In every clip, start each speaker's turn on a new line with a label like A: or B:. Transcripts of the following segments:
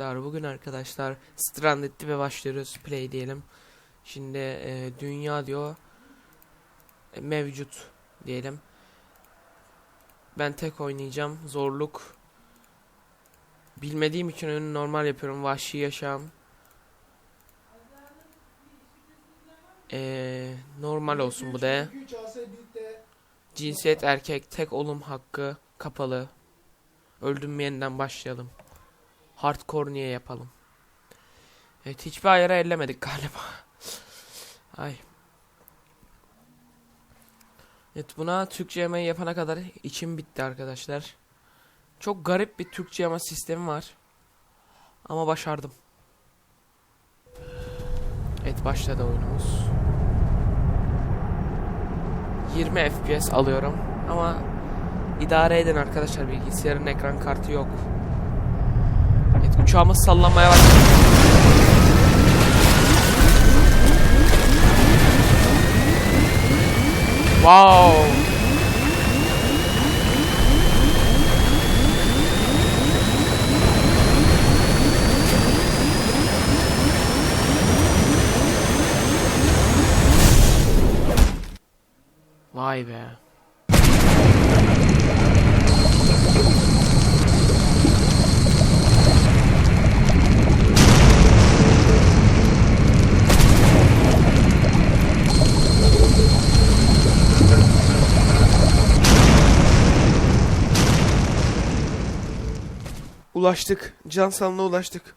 A: Bugün arkadaşlar Stranded'li ve başlıyoruz play diyelim. Şimdi e, dünya diyor e, mevcut diyelim. Ben tek oynayacağım. Zorluk bilmediğim için oyunu normal yapıyorum. Vahşi yaşam. E, normal olsun bu da. Cinsiyet erkek, tek olum hakkı kapalı. Öldüm yeniden başlayalım. Hardcore niye yapalım? Evet hiçbir ayara ellemedik galiba. Ay. Evet buna Türkçe yemeği yapana kadar içim bitti arkadaşlar. Çok garip bir Türkçe yama sistemi var. Ama başardım. Evet başladı oyunumuz. 20 FPS alıyorum ama idare edin arkadaşlar bilgisayarın ekran kartı yok. Uçağımız sallanmaya başladı. Wow. Vay be. Ulaştık. Can sağlığına ulaştık.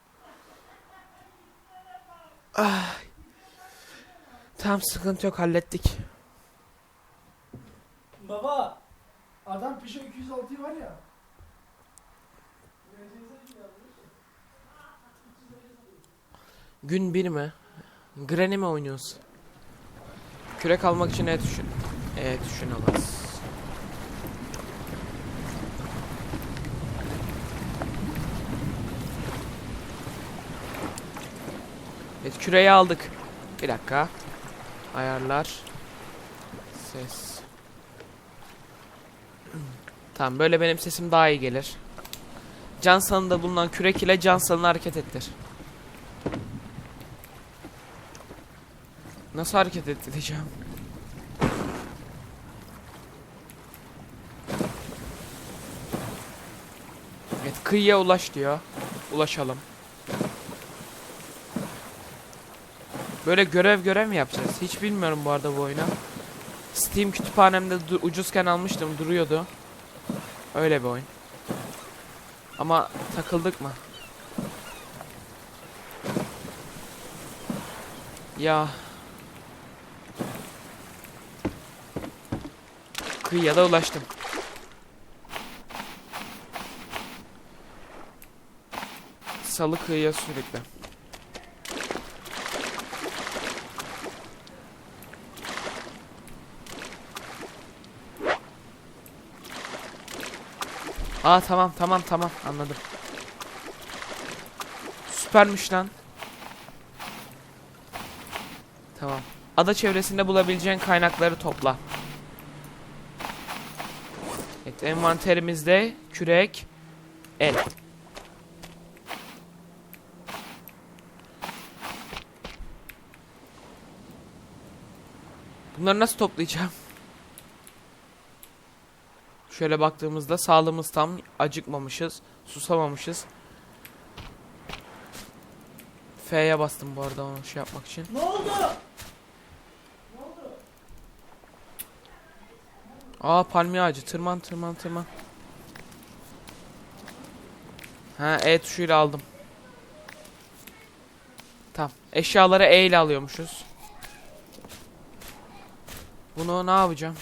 A: Ah. Tamam sıkıntı yok hallettik.
B: Baba, adam Peugeot 206 var ya.
A: Gün bir mi? Granny mi oynuyoruz? Kürek almak için E tuşu. E tuşuna bas. Evet küreği aldık. Bir dakika. Ayarlar. Ses. Tamam böyle benim sesim daha iyi gelir. Johnson'da bulunan kürek ile Johnson'ı hareket ettir. Nasıl hareket ettireceğim? Evet kıyıya ulaş diyor. Ulaşalım. Böyle görev görev mi yapacağız? Hiç bilmiyorum bu arada bu oyunu. Steam kütüphanemde ucuzken almıştım duruyordu. Öyle bir oyun. Ama takıldık mı? Ya Kıyıya ulaştım. Salı kıyıya sürükle. Aa tamam tamam tamam anladım. Süpermiş lan. Tamam. Ada çevresinde bulabileceğin kaynakları topla. Evet envanterimizde kürek, el. Bunları nasıl toplayacağım? Şöyle baktığımızda sağlığımız tam, acıkmamışız, susamamışız. F'ye bastım bu arada onu şey yapmak için.
B: Ne oldu?
A: Aa palmiye ağacı tırman tırman tırman. Ha E tuşuyla aldım. Tamam. Eşyaları E ile alıyormuşuz. Bunu ne yapacağım?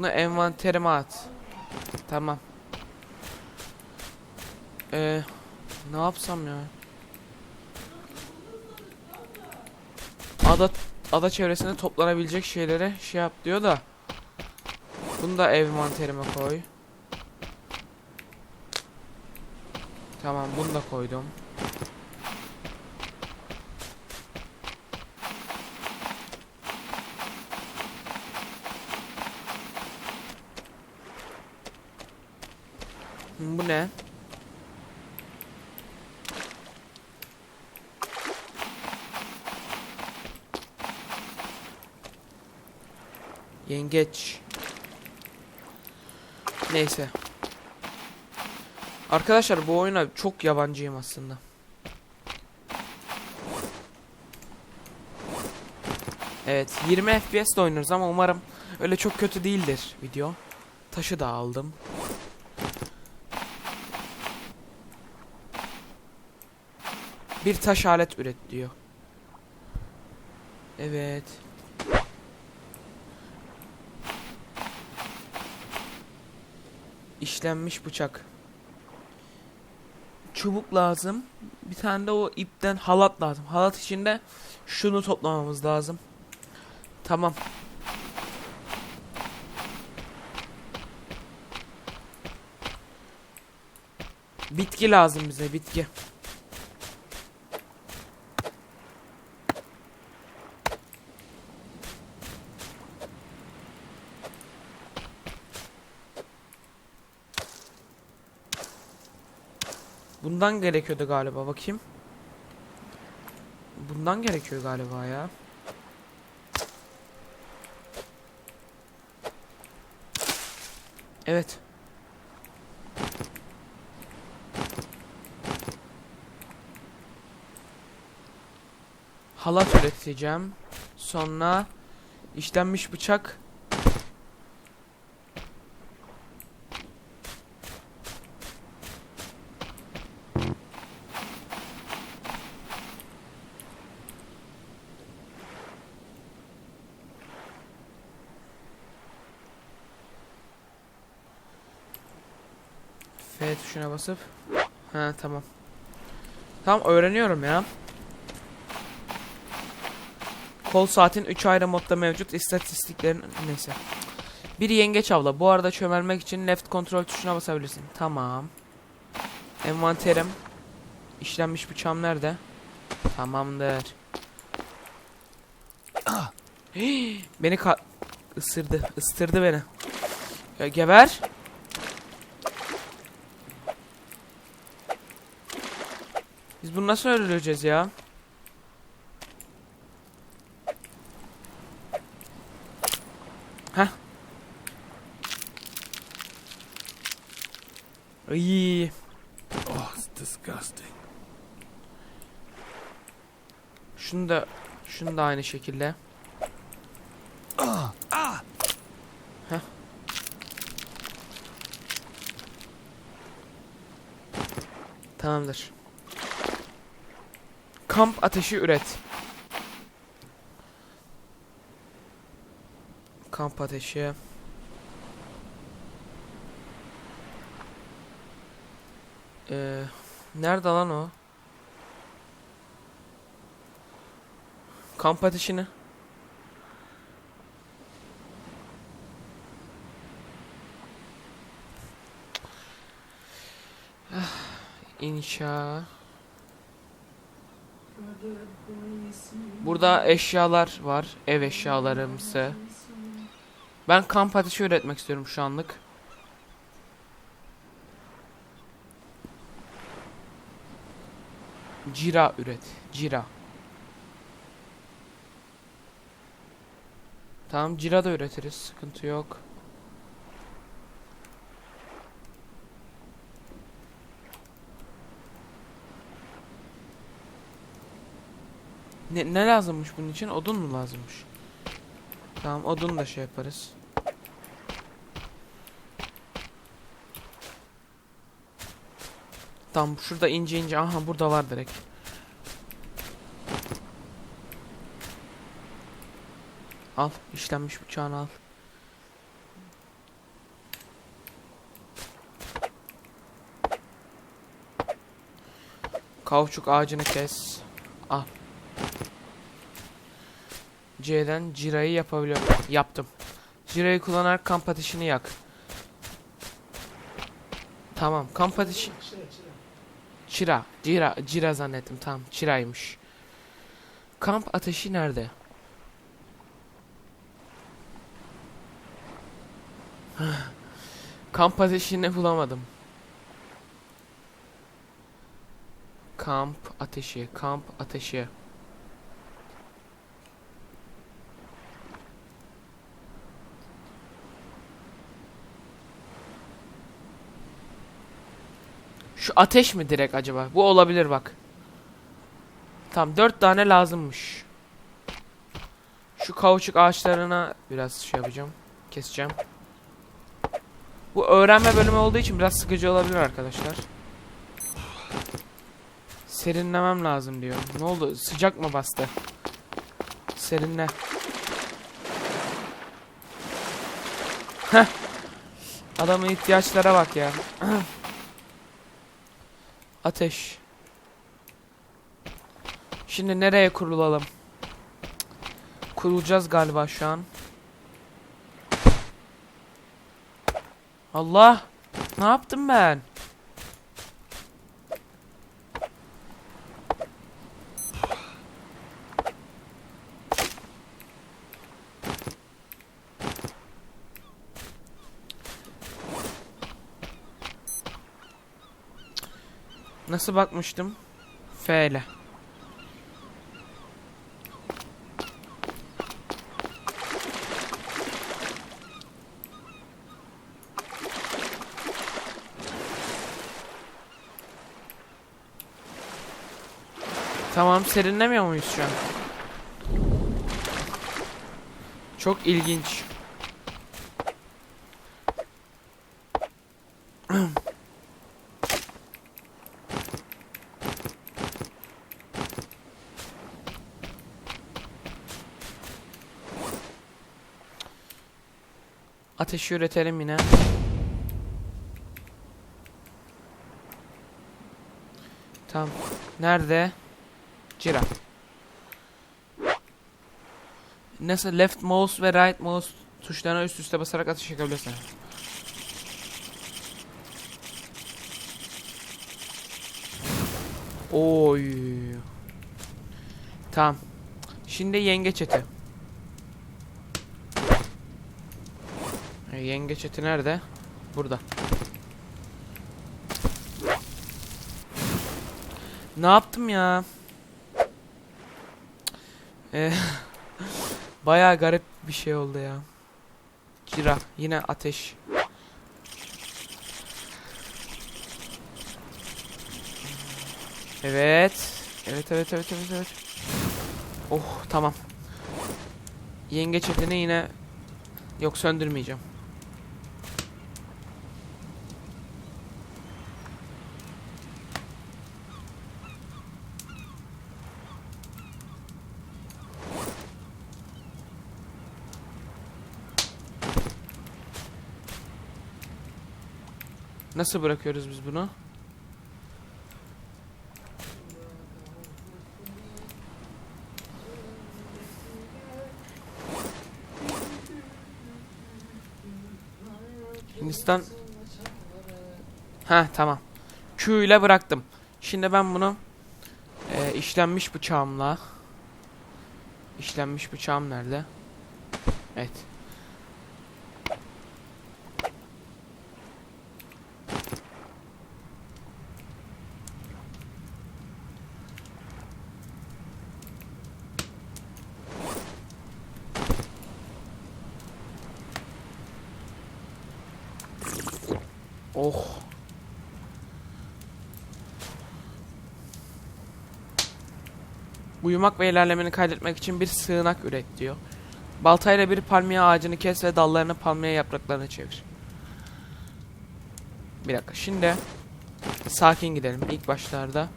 A: Bunu envanterime at. Tamam. Ee, ne yapsam ya? Ada ada çevresinde toplanabilecek şeylere şey yap diyor da. Bunu da envanterime koy. Tamam bunu da koydum. Bu ne? Yengeç. Neyse. Arkadaşlar bu oyuna çok yabancıyım aslında. Evet 20 FPS ile oynuyoruz ama umarım öyle çok kötü değildir video. Taşı da aldım. Bir taş alet üret diyor. Evet. İşlenmiş bıçak. Çubuk lazım. Bir tane de o ipten halat lazım. Halat içinde şunu toplamamız lazım. Tamam. Bitki lazım bize bitki. Bundan gerekiyordu galiba bakayım. Bundan gerekiyor galiba ya. Evet. Halat üreteceğim. Sonra işlenmiş bıçak. F tuşuna basıp. Ha tamam. Tamam öğreniyorum ya. Kol saatin 3 ayrı modda mevcut. İstatistiklerin neyse. Bir yengeç avla. Bu arada çömelmek için left kontrol tuşuna basabilirsin. Tamam. Envanterim. İşlenmiş bıçağım nerede? Tamamdır. Hii, beni ka ısırdı. Istırdı beni. Geber. Biz bunu nasıl öldüreceğiz ya? Heh. Ay.
C: Oh, it's disgusting.
A: Şunu da şunu da aynı şekilde. Heh. Tamamdır. Kamp ateşi üret. Kamp ateşi. Ee, nerede lan o? Kamp ateşini. Ah, İnşa. Burada eşyalar var. Ev eşyalarımsı. Ben kamp ateşi üretmek istiyorum şu anlık. Cira üret. Cira. Tamam cira da üretiriz. Sıkıntı yok. Ne, ne lazımmış bunun için? Odun mu lazımmış? Tamam odun da şey yaparız. Tamam şurada ince ince aha burada var direkt. Al işlenmiş bıçağını al. Kauçuk ağacını kes. Al. C'den cirayı yapabiliyorum. Yaptım. Cirayı kullanarak kamp ateşini yak. Tamam kamp ateşi... Çira. Cira. Cira zannettim. Tamam. Çiraymış. Kamp ateşi nerede? Kamp ateşini bulamadım. Kamp ateşi. Kamp ateşi. Şu ateş mi direkt acaba? Bu olabilir bak. Tamam dört tane lazımmış. Şu kauçuk ağaçlarına biraz şey yapacağım. Keseceğim. Bu öğrenme bölümü olduğu için biraz sıkıcı olabilir arkadaşlar. Serinlemem lazım diyor. Ne oldu? Sıcak mı bastı? Serinle. Heh. Adamın ihtiyaçlara bak ya. Ateş. Şimdi nereye kurulalım? Kurulacağız galiba şu an. Allah! Ne yaptım ben? Nasıl bakmıştım? F ile. Tamam serinlemiyor muyuz şu an? Çok ilginç. Ateşi üretelim yine. Tamam. Nerede? Cira. Nasıl left mouse ve right mouse tuşlarına üst üste basarak ateş yakabilirsin. Oy. Tamam. Şimdi yengeç eti. Yengeç eti nerede? Burada. Ne yaptım ya? Ee, bayağı garip bir şey oldu ya. Kira yine ateş. Evet. Evet evet evet evet evet. Oh tamam. Yengeç etini yine yok söndürmeyeceğim. Nasıl bırakıyoruz biz bunu? Hindistan Ha tamam. Q ile bıraktım. Şimdi ben bunu e, işlenmiş bıçağımla işlenmiş bıçağım nerede? Evet. Oh. Uyumak ve ilerlemeni kaydetmek için bir sığınak üret diyor. Baltayla bir palmiye ağacını kes ve dallarını palmiye yapraklarına çevir. Bir dakika şimdi sakin gidelim ilk başlarda.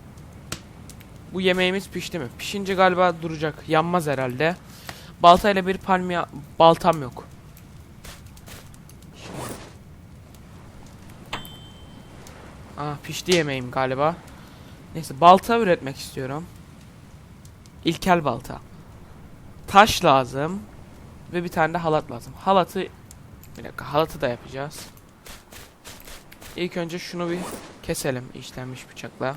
A: Bu yemeğimiz pişti mi? Pişince galiba duracak. Yanmaz herhalde. Baltayla bir palmiye baltam yok. Aa pişti yemeğim galiba. Neyse balta üretmek istiyorum. İlkel balta. Taş lazım. Ve bir tane de halat lazım. Halatı bir dakika halatı da yapacağız. İlk önce şunu bir keselim işlenmiş bıçakla.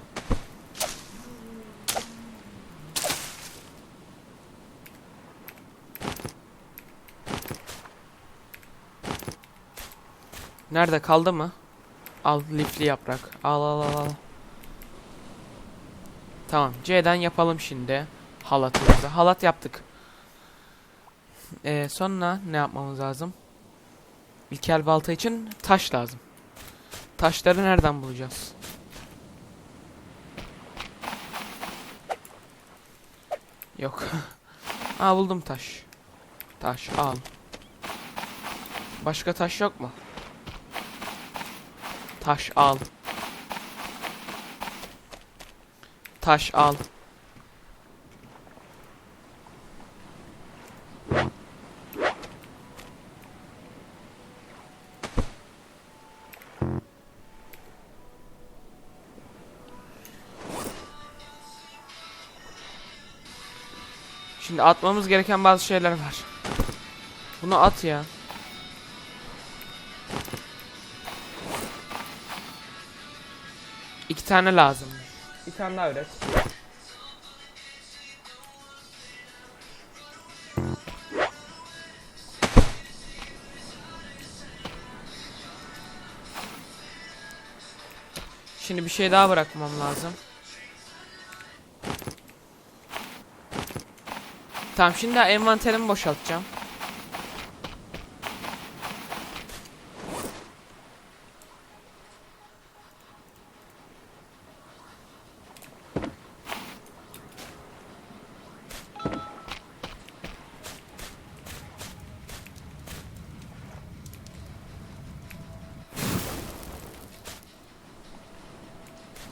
A: Nerede kaldı mı? Al lifli yaprak. Al al al al. Tamam. C'den yapalım şimdi. Halatımızı. Halat yaptık. Ee, sonra ne yapmamız lazım? İlkel balta için taş lazım. Taşları nereden bulacağız? Yok. Aa buldum taş. Taş al. Başka taş yok mu? Taş al. Taş al. Şimdi atmamız gereken bazı şeyler var. Bunu at ya. İki tane lazım. Bir tane daha üret. Şimdi bir şey daha bırakmam lazım. Tamam şimdi envanterimi boşaltacağım.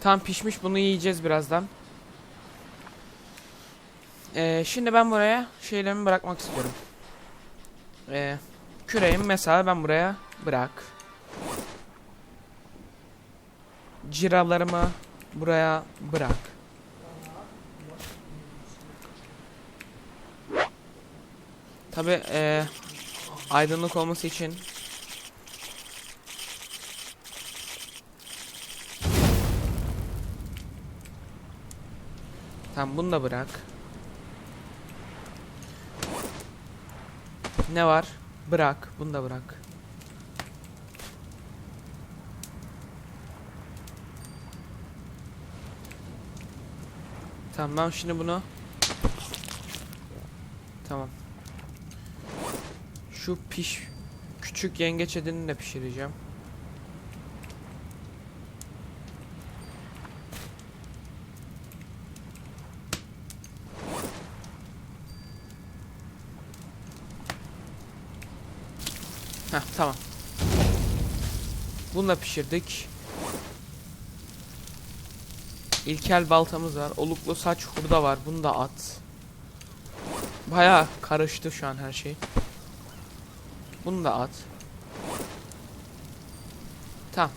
A: Tam pişmiş bunu yiyeceğiz birazdan. Ee, şimdi ben buraya şeylerimi bırakmak istiyorum. Ee, küreğimi mesela ben buraya bırak. Ciralarımı buraya bırak. Tabi ee, aydınlık olması için Tamam bunu da bırak. Ne var? Bırak. Bunu da bırak. Tamam ben şimdi bunu Tamam. Şu piş küçük yengeç edini de pişireceğim. Heh tamam. Bunu da pişirdik. İlkel baltamız var. Oluklu saç hurda var. Bunu da at. Baya karıştı şu an her şey. Bunu da at. Tamam.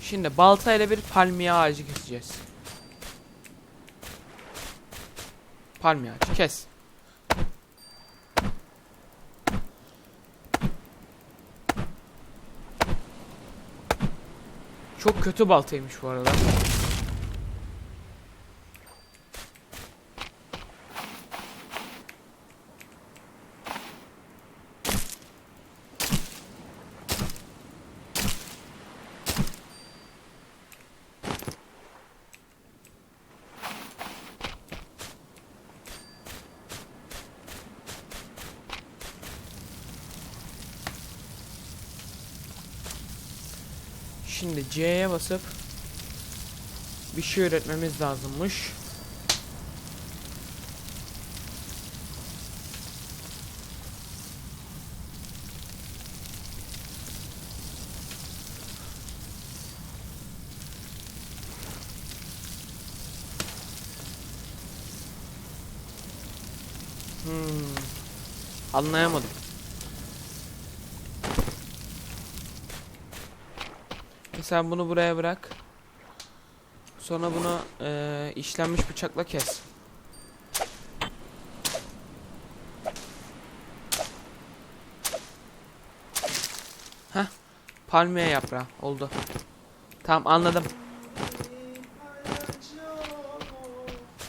A: Şimdi balta ile bir palmiye ağacı keseceğiz. Palmiye ağacı kes. Çok kötü baltaymış bu arada. Şimdi C'ye basıp bir şey üretmemiz lazımmış. Hmm. Anlayamadım. Sen bunu buraya bırak. Sonra bunu eee, işlenmiş bıçakla kes. Heh. Palmiye yaprağı oldu. Tamam anladım.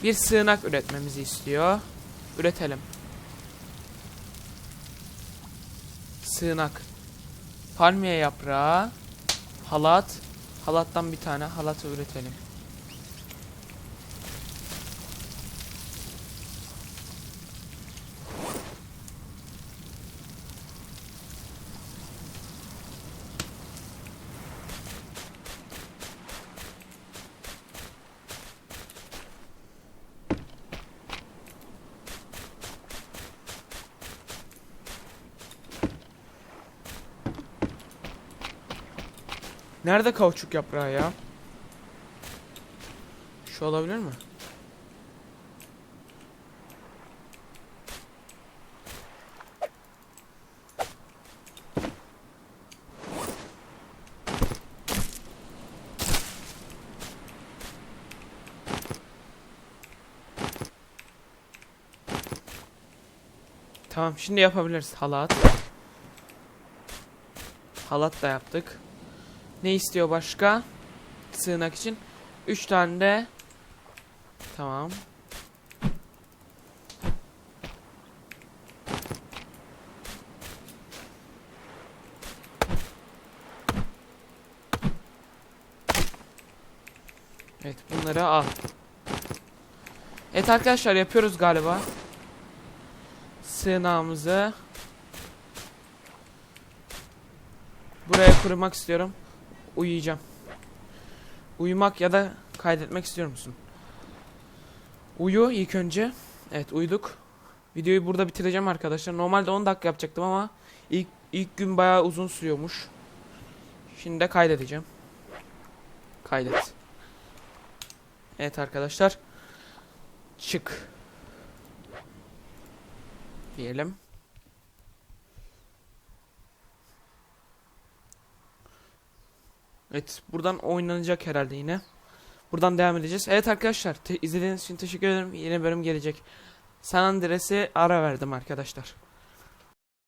A: Bir sığınak üretmemizi istiyor. Üretelim. Sığınak. Palmiye yaprağı. Halat. Halattan bir tane halat üretelim. Nerede kauçuk yaprağı ya? Şu olabilir mi? Tamam şimdi yapabiliriz halat. Halat da yaptık. Ne istiyor başka? Sığınak için. 3 tane de Tamam. Evet bunları al. Evet arkadaşlar yapıyoruz galiba. Sığınağımızı buraya kurmak istiyorum. Uyuyacağım. Uyumak ya da kaydetmek istiyor musun? Uyu ilk önce. Evet uyuduk. Videoyu burada bitireceğim arkadaşlar. Normalde 10 dakika yapacaktım ama ilk ilk gün bayağı uzun sürüyormuş. Şimdi de kaydedeceğim. Kaydet. Evet arkadaşlar. Çık. Diyelim. Evet buradan oynanacak herhalde yine. Buradan devam edeceğiz. Evet arkadaşlar izlediğiniz için teşekkür ederim. Yeni bölüm gelecek. San Andreas'e ara verdim arkadaşlar.